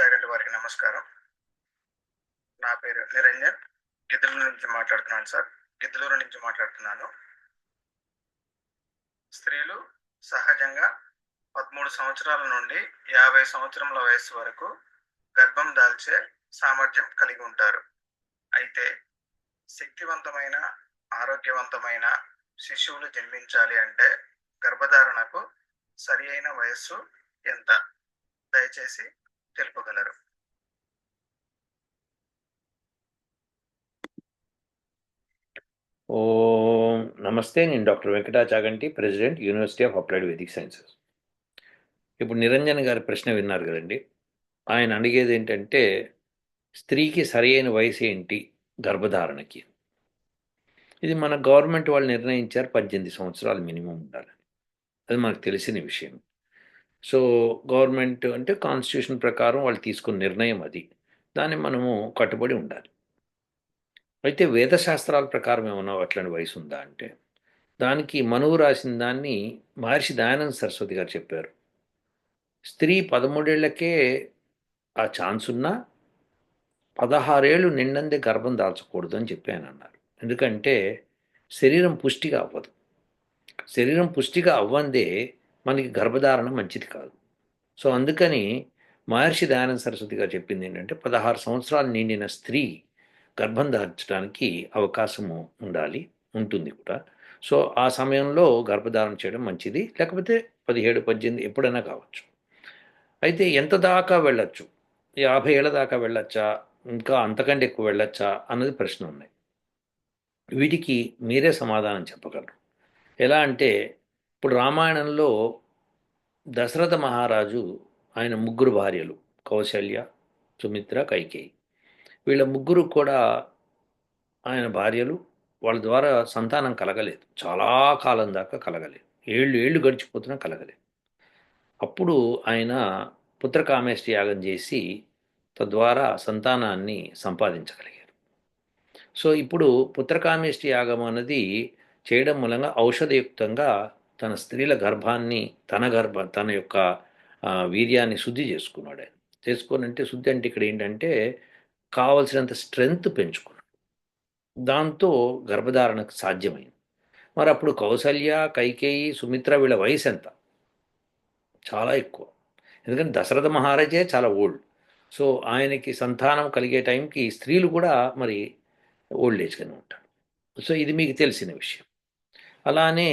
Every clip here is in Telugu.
చాగంటి వారికి నమస్కారం. నా పేరు నిరంజన్. గిద్దలూరు నుంచి మాట్లాడుతున్నాను సార్. గిద్దలూరు నుంచి మాట్లాడుతున్నాను. స్త్రీలు సహజంగా పదమూడు సంవత్సరాల నుండి యాభై సంవత్సరముల వయస్సు వరకు గర్భం దాల్చే సామర్థ్యం కలిగి ఉంటారు. అయితే శక్తివంతమైన ఆరోగ్యవంతమైన శిశువులు జన్మించాలి అంటే గర్భధారణకు సరి అయిన వయస్సు ఎంత? దయచేసి తెలుపగలరు. ఓ నమస్తే నేను doctor Venkata Chaganti president university of applied Vedic sciences. ఇప్పుడు నిరంజన్ గారి ప్రశ్న విన్నారు కదండి. ఆయన అడిగేది ఏంటంటే స్త్రీకి సరైన వయసు ఏంటి? గర్భధారణకి. ఇది మన గవర్నమెంట్ వాళ్ళు నిర్ణయించారు పద్దెనిమిది సంవత్సరాలు మినిమం ఉండాలని. అది మనకు తెలిసిన విషయం. సో గవర్నమెంట్ అంటే కాన్స్టిట్యూషన్ ప్రకారం వాళ్ళు తీసుకున్న నిర్ణయం అది. దాన్ని మనము కట్టుబడి ఉండాలి. అయితే వేదశాస్త్రాల ప్రకారం ఏమన్నా అట్లాంటి వయసు ఉందా అంటే దానికి మనువు రాసిన దాన్ని మహర్షి దయానంద సరస్వతి గారు చెప్పారు. స్త్రీ పదమూడేళ్ళకే ఆ ఛాన్స్ ఉన్నా పదహారేళ్ళు నిండందే గర్భం దాల్చకూడదు అని చెప్పి ఆయన అన్నారు ఎందుకంటే శరీరం పుష్టిగా అవ్వదు. శరీరం పుష్టిగా అవ్వందే మనకి గర్భధారణ మంచిది కాదు. సో అందుకని మహర్షి దయానంద సరస్వతి గారు చెప్పింది ఏంటంటే పదహారు సంవత్సరాలు నిండిన స్త్రీ గర్భం దాల్చడానికి అవకాశము ఉండాలి ఉంటుంది కూడా. సో ఆ సమయంలో గర్భధారణ చేయడం మంచిది లేకపోతే పదిహేడు పద్దెనిమిది ఎప్పుడైనా కావచ్చు. అయితే ఎంత దాకా వెళ్ళొచ్చు? యాభై ఏళ్ళ దాకా వెళ్ళొచ్చా? ఇంకా అంతకంటే ఎక్కువ వెళ్ళొచ్చా? అన్నది ప్రశ్న ఉన్నాయి. వీటికి మీరే సమాధానం చెప్పగలరు. ఎలా అంటే ఇప్పుడు రామాయణంలో దశరథ మహారాజు ఆయన ముగ్గురు భార్యలు కౌశల్య సుమిత్ర కైకేయి. వీళ్ళ ముగ్గురు కూడా ఆయన భార్యలు వాళ్ళ ద్వారా సంతానం కలగలేదు. చాలా కాలం దాకా కలగలేదు. ఏళ్ళు ఏళ్ళు గడిచిపోతున్నా కలగలేదు. అప్పుడు ఆయన పుత్రకామేష్టి యాగం చేసి తద్వారా సంతానాన్ని సంపాదించగలిగారు. సో ఇప్పుడు పుత్రకామేష్టి యాగం అన్నది చేయడం మూలంగా ఔషధయుక్తంగా తన స్త్రీల గర్భాన్ని తన గర్భ తన యొక్క వీర్యాన్ని శుద్ధి చేసుకున్నాడు. ఆయన చేసుకోనంటే శుద్ధి అంటే ఇక్కడ ఏంటంటే కావలసినంత స్ట్రెంగ్త్ పెంచుకున్నాడు. దాంతో గర్భధారణకు సాధ్యమైంది. మరి అప్పుడు కౌసల్య కైకేయి సుమిత్ర వీళ్ళ వయసు ఎంత? చాలా ఎక్కువ. ఎందుకంటే దశరథ మహారాజే చాలా ఓల్డ్. సో ఆయనకి సంతానం కలిగే టైంకి స్త్రీలు కూడా మరి ఓల్డ్ ఏజ్గానే ఉంటారు. సో ఇది మీకు తెలిసిన విషయం. అలానే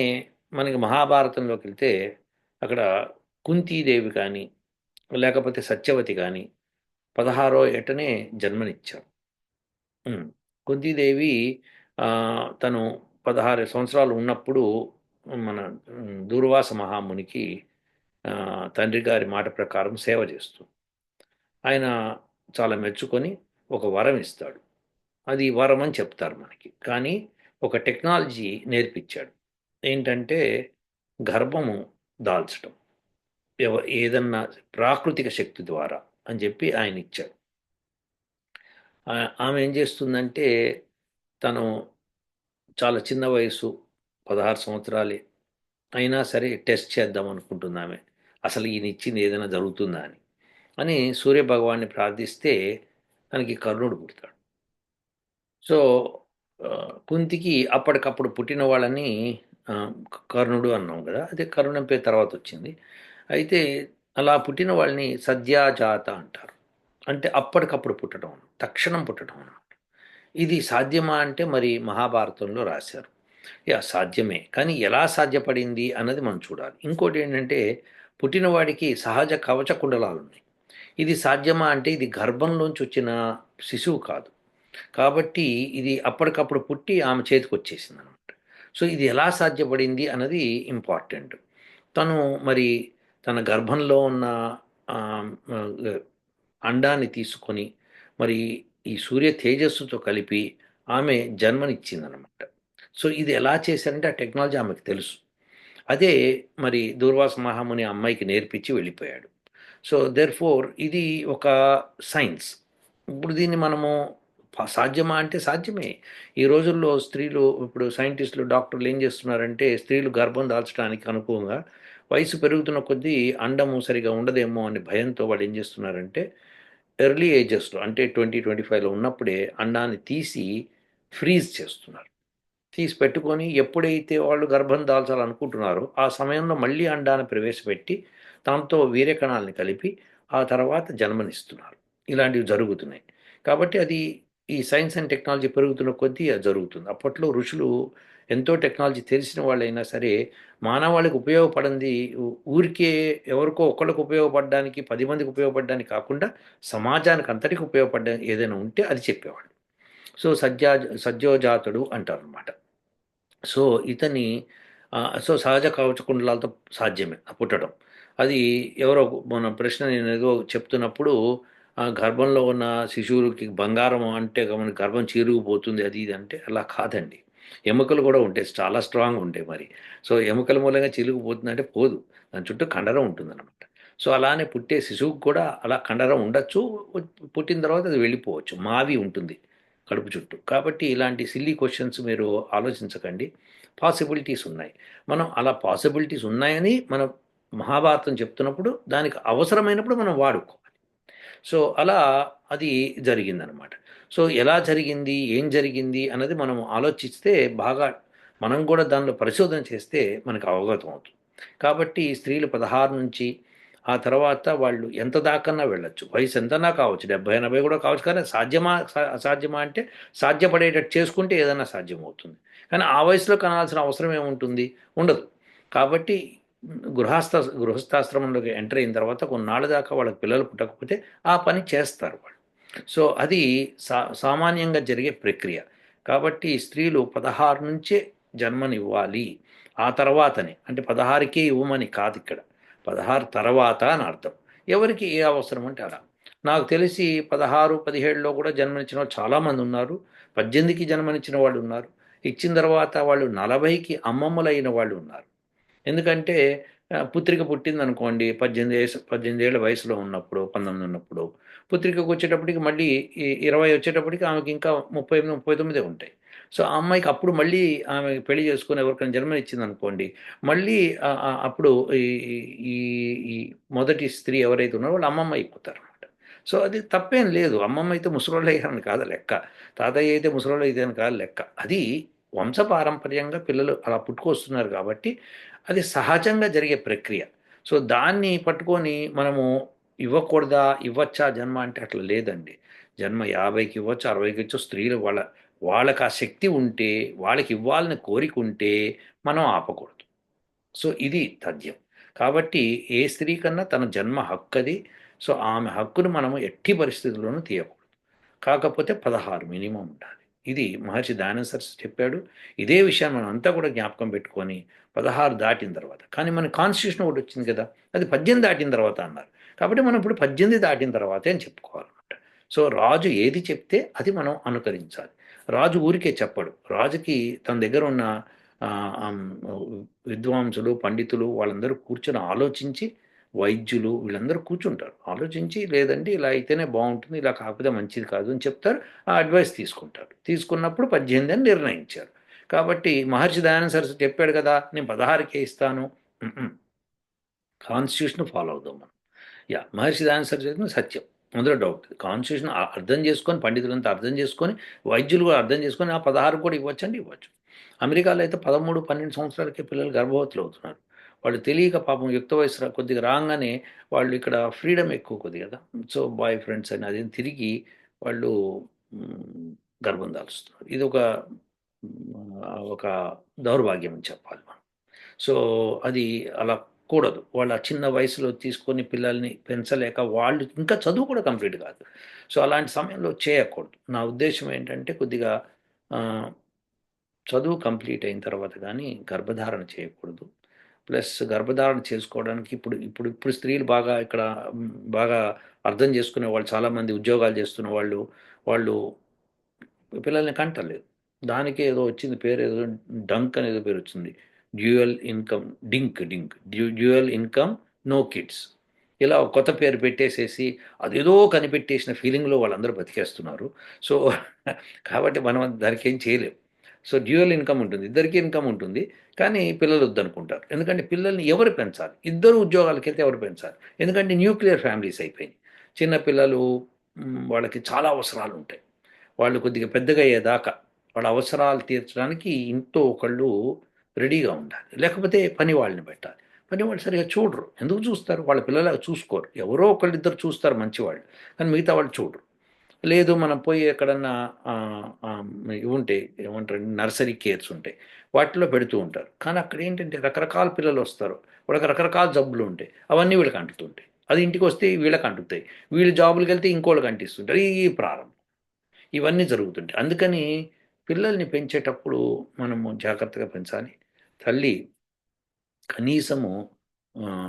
మనకి మహాభారతంలోకి వెళ్తే అక్కడ కుంతీదేవి కానీ లేకపోతే సత్యవతి కానీ పదహారో ఏటనే జన్మనిచ్చారు. కుంతీదేవి తను పదహారు సంవత్సరాలు ఉన్నప్పుడు మన దూర్వాస మహామునికి తండ్రి గారి మాట ప్రకారం సేవ చేస్తూ ఆయన చాలా మెచ్చుకొని ఒక వరం ఇస్తాడు. అది వరం అని చెప్తారు మనకి. కానీ ఒక టెక్నాలజీ నేర్పించాడు. ఏంటంటే గర్భము దాల్చడం ఎవ ఏదన్నా ప్రాకృతిక శక్తి ద్వారా అని చెప్పి ఆయన ఇచ్చాడు. ఆమె ఏం చేస్తుందంటే తను చాలా చిన్న వయసు పదహారు సంవత్సరాలే అయినా సరే టెస్ట్ చేద్దాం అనుకుంటుంది ఆమె. అసలు ఈయన ఇచ్చింది ఏదైనా జరుగుతుందా అని. అని సూర్యభగవాన్ని ప్రార్థిస్తే తనకి కర్ణుడు పుడతాడు. సో కుంతికి అప్పటికప్పుడు పుట్టిన వాళ్ళని కర్ణుడు అన్నాం కదా అదే కర్ణుడం పేరు తర్వాత వచ్చింది. అయితే అలా పుట్టిన వాళ్ళని సద్యాజాత అంటారు. అంటే అప్పటికప్పుడు పుట్టడం తక్షణం పుట్టడం అనమాట ఇది సాధ్యమా అంటే మరి మహాభారతంలో రాశారు. యా సాధ్యమే. కానీ ఎలా సాధ్యపడింది అన్నది మనం చూడాలి. ఇంకోటి ఏంటంటే పుట్టినవాడికి సహజ కవచ కుండలాలు ఉన్నాయి. ఇది సాధ్యమా అంటే ఇది గర్భంలోంచి వచ్చిన శిశువు కాదు. కాబట్టి ఇది అప్పటికప్పుడు పుట్టి ఆమె చేతికి వచ్చేసింది సో ఇది ఎలా సాధ్యపడింది అన్నది ఇంపార్టెంట్. తను మరి తన గర్భంలో ఉన్న అండాన్ని తీసుకొని మరి ఈ సూర్య తేజస్సుతో కలిపి ఆమె జన్మనిచ్చిందనమాట సో ఇది ఎలా చేశారంటే ఆ టెక్నాలజీ ఆమెకు తెలుసు. అదే మరి దూర్వాస మహాముని అమ్మాయికి నేర్పించి వెళ్ళిపోయాడు. సో దెర్ ఫోర్ ఇది ఒక సైన్స్. ఇప్పుడు దీన్ని మనము సాధ్యమా అంటే సాధ్యమే. ఈ రోజుల్లో స్త్రీలు ఇప్పుడు సైంటిస్టులు డాక్టర్లు ఏం చేస్తున్నారంటే స్త్రీలు గర్భం దాల్చడానికి అనుకూలంగా వయసు పెరుగుతున్న కొద్దీ అండము సరిగా ఉండదేమో అనే భయంతో వాళ్ళు ఏం చేస్తున్నారంటే ఎర్లీ ఏజెస్లో అంటే ట్వంటీ ట్వంటీ ఫైవ్లో ఉన్నప్పుడే అండాన్ని తీసి ఫ్రీజ్ చేస్తున్నారు. తీసి పెట్టుకొని ఎప్పుడైతే వాళ్ళు గర్భం దాల్చాలనుకుంటున్నారో ఆ సమయంలో మళ్ళీ అండాన్ని ప్రవేశపెట్టి దాంతో వీర్యకణాలని కలిపి ఆ తర్వాత జన్మనిస్తున్నారు. ఇలాంటివి జరుగుతున్నాయి. కాబట్టి అది ఈ సైన్స్ అండ్ టెక్నాలజీ పెరుగుతున్న కొద్దీ అది జరుగుతుంది. అప్పట్లో ఋషులు ఎంతో టెక్నాలజీ తెలిసిన వాళ్ళైనా సరే మానవాళికి ఉపయోగపడింది ఊరికే ఎవరికో ఒకళ్ళకు ఉపయోగపడడానికి పది మందికి ఉపయోగపడడానికి కాకుండా సమాజానికి అంతటికి ఉపయోగపడ్డ ఏదైనా ఉంటే అది చెప్పేవాడు సో సజ్జా సజ్జోజాతుడు అంటారు అనమాట సో ఇతని సో సహజ కవచకుండలాలతో సాధ్యమే పుట్టడం. అది ఎవరో మన ప్రశ్న నేను ఏదో చెప్తున్నప్పుడు ఆ గర్భంలో ఉన్న శిశువులకి బంగారం అంటే మన గర్భం చీరుకుపోతుంది అది ఇది అంటే అలా కాదండి. ఎముకలు కూడా ఉంటాయి చాలా స్ట్రాంగ్ ఉంటాయి మరి. సో ఎముకల మూలంగా చిలుకుపోతుంది అంటే పోదు. దాని చుట్టూ కండరం ఉంటుంది అనమాట సో అలానే పుట్టే శిశువుకు కూడా అలా కండరం ఉండొచ్చు. పుట్టిన తర్వాత అది వెళ్ళిపోవచ్చు. మావి ఉంటుంది కడుపు చుట్టూ. కాబట్టి ఇలాంటి సిల్లీ క్వశ్చన్స్ మీరు ఆలోచించకండి. పాసిబిలిటీస్ ఉన్నాయి. మనం అలా పాసిబిలిటీస్ ఉన్నాయని మనం మహాభారతం చెప్తున్నప్పుడు దానికి అవసరమైనప్పుడు మనం వాడుకోవాలి సో అలా అది జరిగిందనమాట. సో ఎలా జరిగింది ఏం జరిగింది అన్నది మనం ఆలోచిస్తే బాగా మనం కూడా దానిలో పరిశోధన చేస్తే మనకు అవగతం అవుతుంది. కాబట్టి స్త్రీలు పదహారు నుంచి ఆ తర్వాత వాళ్ళు ఎంత దాకన్నా వెళ్ళొచ్చు. వయసు ఎంతనా కావచ్చు. డెబ్బై ఎనభై కూడా కావచ్చు. కానీ సాధ్యమా సా- అసాధ్యమా అంటే సాధ్యపడేటట్టు చేసుకుంటే ఏదైనా సాధ్యమవుతుంది. కానీ ఆ వయసులో కనాల్సిన అవసరం ఏముంటుంది? ఉండదు. కాబట్టి గృహస్థ గృహస్థాశ్రమంలోకి ఎంటర్ అయిన తర్వాత కొన్నాళ్ళ దాకా వాళ్ళకి పిల్లలు పుట్టకపోతే ఆ పని చేస్తారు వాళ్ళు. సో అది సా సామాన్యంగా జరిగే ప్రక్రియ. కాబట్టి స్త్రీలు పదహారు నుంచే జన్మనివ్వాలి. ఆ తర్వాతనే అంటే పదహారుకే ఇవ్వమని కాదు ఇక్కడ. పదహారు తర్వాత అని అర్థం. ఎవరికి ఏ అవసరం అంటే అలా. నాకు తెలిసి పదహారు పదిహేడులో కూడా జన్మనిచ్చిన వాళ్ళు చాలామంది ఉన్నారు. పద్దెనిమిదికి జన్మనిచ్చిన వాళ్ళు ఉన్నారు. ఇచ్చిన తర్వాత వాళ్ళు నలభైకి అమ్మమ్మలైన వాళ్ళు ఉన్నారు. ఎందుకంటే పుత్రిక పుట్టింది అనుకోండి పద్దెనిమిది వయసు పద్దెనిమిది ఏళ్ళ వయసులో ఉన్నప్పుడు పంతొమ్మిది ఉన్నప్పుడు పుత్రికకు వచ్చేటప్పటికి మళ్ళీ ఈ ఇరవై వచ్చేటప్పటికి ఆమెకి ఇంకా ముప్పై ఎనిమిది ముప్పై తొమ్మిదే ఉంటాయి. సో ఆ అమ్మాయికి అప్పుడు మళ్ళీ ఆమె పెళ్ళి చేసుకుని ఎవరికైనా జన్మ ఇచ్చింది అనుకోండి మళ్ళీ అప్పుడు ఈ ఈ ఈ మొదటి స్త్రీ ఎవరైతే ఉన్నారో వాళ్ళు అమ్మమ్మ అయిపోతారు అనమాట సో అది తప్పేం లేదు. అమ్మమ్మ అయితే ముసలోళ్ళు అయ్యారని కాదు లెక్క. తాతయ్య అయితే ముసలోళ్ళు అయితే అని కాదు లెక్క. అది వంశపారంపర్యంగా పిల్లలు అలా పుట్టుకొస్తున్నారు కాబట్టి అది సహజంగా జరిగే ప్రక్రియ. సో దాన్ని పట్టుకొని మనము ఇవ్వకూడదా ఇవ్వచ్చా జన్మ అంటే అట్లా లేదండి. జన్మ యాభైకి ఇవ్వచ్చు అరవైకి ఇవ్వచ్చు స్త్రీలు వాళ్ళ వాళ్ళకి ఆ శక్తి ఉంటే వాళ్ళకి ఇవ్వాలని కోరిక ఉంటే మనం ఆపకూడదు. సో ఇది తథ్యం. కాబట్టి ఏ స్త్రీ కన్నా తన జన్మ హక్కు అది సో ఆమె హక్కును మనము ఎట్టి పరిస్థితుల్లోనూ తీయకూడదు. కాకపోతే పదహారు మినిమం ఉండాలి. ఇది మహర్షి దానం సరస్సు చెప్పాడు. ఇదే విషయాన్ని మనం అంతా కూడా జ్ఞాపకం పెట్టుకొని పదహారు దాటిన తర్వాత కానీ మన కాన్స్టిట్యూషన్ ఒకటి వచ్చింది కదా అది పద్దెనిమిది దాటిన తర్వాత అన్నారు. కాబట్టి మనం ఇప్పుడు పద్దెనిమిది దాటిన తర్వాతే అని చెప్పుకోవాలన్నమాట. సో రాజు ఏది చెప్తే అది మనం అనుకరించాలి. రాజు ఊరికే చెప్పడు. రాజుకి తన దగ్గర ఉన్న విద్వాంసులు పండితులు వాళ్ళందరూ కూర్చొని ఆలోచించి వైద్యులు వీళ్ళందరూ కూర్చుంటారు. ఆలోచించి లేదండి ఇలా అయితేనే బాగుంటుంది ఇలా కాకపోతే మంచిది కాదు అని చెప్తారు. ఆ అడ్వైస్ తీసుకుంటారు. తీసుకున్నప్పుడు పద్దెనిమిది అని నిర్ణయించారు. కాబట్టి మహర్షి దయానంద సరస్వతి చెప్పాడు కదా నేను పదహారుకే ఇస్తాను. కాన్స్టిట్యూషన్ ఫాలో అవుదాం మనం. యా మహర్షి దయానంద సరస్వతి సత్యం. అందులో డౌట్. కాన్స్టిట్యూషన్ అర్థం చేసుకొని పండితులంతా అర్థం చేసుకొని వైద్యులు కూడా అర్థం చేసుకొని ఆ పదహారు కూడా ఇవ్వచ్చండి ఇవ్వచ్చు. అమెరికాలో అయితే పదమూడు పన్నెండు సంవత్సరాలకే పిల్లలు గర్భవతులు అవుతున్నారు. వాళ్ళు తెలియక పాపం యుక్త వయసు కొద్దిగా రాగానే వాళ్ళు ఇక్కడ ఫ్రీడమ్ ఎక్కువ కొద్ది కదా. సో బాయ్ ఫ్రెండ్స్ అని అది తిరిగి వాళ్ళు గర్భం దాల్చుతున్నారు. ఇది ఒక ఒక దౌర్భాగ్యం అని చెప్పాలి మనం. సో అది అలా కూడదు. వాళ్ళ చిన్న వయసులో తీసుకొని పిల్లల్ని పెంచలేక వాళ్ళు ఇంకా చదువు కూడా కంప్లీట్ కాదు. సో అలాంటి సమయంలో చేయకూడదు. నా ఉద్దేశం ఏంటంటే కొద్దిగా చదువు కంప్లీట్ అయిన తర్వాత కానీ గర్భధారణ చేయకూడదు. ప్లస్ గర్భధారణ చేసుకోవడానికి ఇప్పుడు ఇప్పుడు ఇప్పుడు స్త్రీలు బాగా ఇక్కడ బాగా అర్థం చేసుకునే వాళ్ళు చాలామంది ఉద్యోగాలు చేస్తున్న వాళ్ళు వాళ్ళు పిల్లల్ని కంటలేదు. దానికి ఏదో వచ్చింది పేరు ఏదో డంక్ అనేది పేరు వచ్చింది. Dual income DINK DINK dual income no kids. ఇలా కొత్త పేరు పెట్టేసేసి అదేదో కనిపెట్టేసిన ఫీలింగ్లో వాళ్ళందరూ బతికేస్తున్నారు. సో కాబట్టి మనం దానికి ఏం చేయలేం. సో డ్యూయల్ ఇన్కమ్ ఉంటుంది ఇద్దరికి ఇన్కమ్ ఉంటుంది కానీ పిల్లలు వద్దనుకుంటారు. ఎందుకంటే పిల్లల్ని ఎవరు పెంచాలి? ఇద్దరు ఉద్యోగాలకి వెళ్తే ఎవరు పెంచాలి? ఎందుకంటే న్యూక్లియర్ ఫ్యామిలీస్ అయిపోయినాయి. చిన్న పిల్లలు వాళ్ళకి చాలా అవసరాలు ఉంటాయి. వాళ్ళు కొద్దిగా పెద్దగా అయ్యేదాకా వాళ్ళ అవసరాలు తీర్చడానికి ఇంట్లో ఒకళ్ళు రెడీగా ఉండాలి. లేకపోతే పని వాళ్ళని పెట్టాలి. పని వాళ్ళు సరిగా చూడరు. ఎందుకు చూస్తారు? వాళ్ళ పిల్లలకు చూసుకోరు. ఎవరో ఒకళ్ళు ఇద్దరు చూస్తారు మంచివాళ్ళు. కానీ మిగతా వాళ్ళు చూడరు. లేదు మనం పోయి ఎక్కడన్నా ఉంటే ఏమంటారు నర్సరీ కేర్స్ ఉంటాయి వాటిలో పెడుతూ ఉంటారు. కానీ అక్కడ ఏంటంటే రకరకాల పిల్లలు వస్తారు. వాళ్ళకి రకరకాల జబ్బులు ఉంటాయి. అవన్నీ వీళ్ళకి అంటుతుంటాయి. అది ఇంటికి వస్తే వీళ్ళకి అంటుతాయి. వీళ్ళు జాబులకు వెళ్తే ఇంకోళ్ళకి అంటిస్తుంటారు. ఈ ప్రారంభం. ఇవన్నీ జరుగుతుంటాయి. అందుకని పిల్లల్ని పెంచేటప్పుడు మనము జాగ్రత్తగా పెంచాలి. తల్లి కనీసము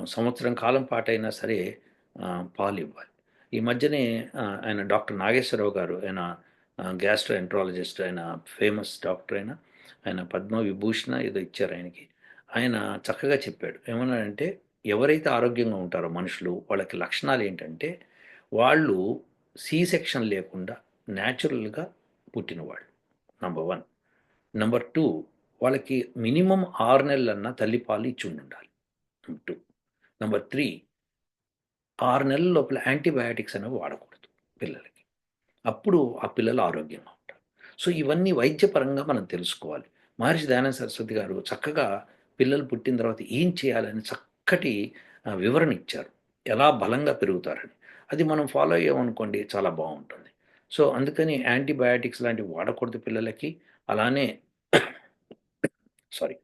సంవత్సరం కాలం పాటైనా సరే పాలు ఇవ్వాలి ఈ మధ్యనే ఆయన డాక్టర్ నాగేశ్వరరావు గారు ఆయన గ్యాస్ట్రో ఎంట్రాలజిస్ట్ ఆయన ఫేమస్ డాక్టర్ అయినా ఆయన పద్మ విభూషణ ఏదో ఇచ్చారు ఆయనకి. ఆయన చక్కగా చెప్పాడు. ఏమన్నాడంటే ఎవరైతే ఆరోగ్యంగా ఉంటారో మనుషులు వాళ్ళకి లక్షణాలు ఏంటంటే వాళ్ళు సి సెక్షన్ లేకుండా న్యాచురల్గా పుట్టినవాళ్ళు. Number one. నెంబర్ టూ వాళ్ళకి మినిమం ఆరు నెలలన్నా తల్లిపాలు ఇచ్చి ఉండాలి నెంబర్ టూ. నెంబర్ త్రీ ఆరు నెలల లోపల యాంటీబయాటిక్స్ అనేవి వాడకూడదు పిల్లలకి. అప్పుడు ఆ పిల్లలు ఆరోగ్యంగా ఉంటారు. సో ఇవన్నీ వైద్యపరంగా మనం తెలుసుకోవాలి. మహర్షి దయానంద సరస్వతి గారు చక్కగా పిల్లలు పుట్టిన తర్వాత ఏం చేయాలని చక్కటి వివరణ ఇచ్చారు. ఎలా బలంగా పెరుగుతారని. అది మనం ఫాలో అయ్యామనుకోండి చాలా బాగుంటుంది. సో అందుకని యాంటీబయాటిక్స్ లాంటివి వాడకూడదు పిల్లలకి. అలానే సారీ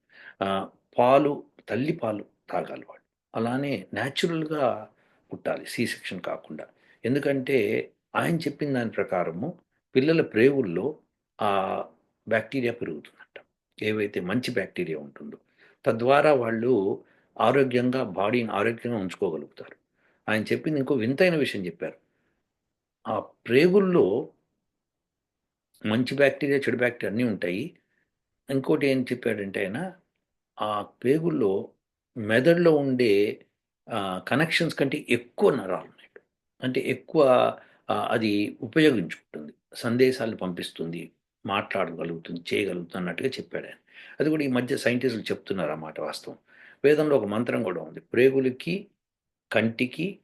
పాలు తల్లి పాలు తాగాలి వాళ్ళు. అలానే న్యాచురల్గా పుట్టాలి సి సెక్షన్ కాకుండా. ఎందుకంటే ఆయన చెప్పిన దాని ప్రకారము పిల్లల ప్రేవుల్లో ఆ బ్యాక్టీరియా పెరుగుతుందంట. ఏవైతే మంచి బ్యాక్టీరియా ఉంటుందో తద్వారా వాళ్ళు ఆరోగ్యంగా బాడీని ఆరోగ్యంగా ఉంచుకోగలుగుతారు. ఆయన చెప్పింది ఇంకో వింతైన విషయం చెప్పారు. ఆ ప్రేగుల్లో మంచి బ్యాక్టీరియా చెడు బ్యాక్టీరియా అన్నీ ఉంటాయి. ఇంకోటి ఏం చెప్పాడంటే ఆయన ఆ పేగుల్లో మెదడులో ఉండే కనెక్షన్స్ కంటే ఎక్కువ నరాలు ఉన్నాయి. అంటే ఎక్కువ అది ఉపయోగించుకుంటుంది. సందేశాలు పంపిస్తుంది మాట్లాడగలుగుతుంది చేయగలుగుతుంది అన్నట్టుగా చెప్పాడు ఆయన. అది కూడా ఈ మధ్య సైంటిస్టులు చెప్తున్నారు అన్నమాట వాస్తవం. వేదంలో ఒక మంత్రం కూడా ఉంది ప్రేగులకి కంటికి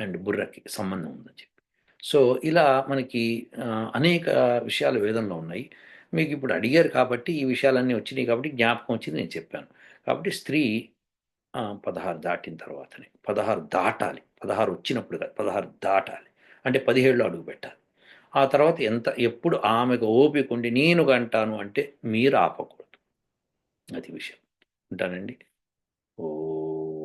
అండ్ బుర్రకి సంబంధం ఉందని చెప్పి. సో ఇలా మనకి అనేక విషయాలు వేదంలో ఉన్నాయి. మీకు ఇప్పుడు అడిగారు కాబట్టి ఈ విషయాలన్నీ వచ్చినాయి కాబట్టి జ్ఞాపకం వచ్చింది నేను చెప్పాను. కాబట్టి స్త్రీ పదహారు దాటిన తర్వాతనే. పదహారు దాటాలి. పదహారు వచ్చినప్పుడు కాదు పదహారు దాటాలి. అంటే పదిహేళ్ళు అడుగు పెట్టాలి. ఆ తర్వాత ఎంత ఎప్పుడు ఆమెకు ఓపిక ఉండి నేను కంటాను అంటే మీరు ఆపకూడదు. అది విషయం. ఉంటానండి? ఓ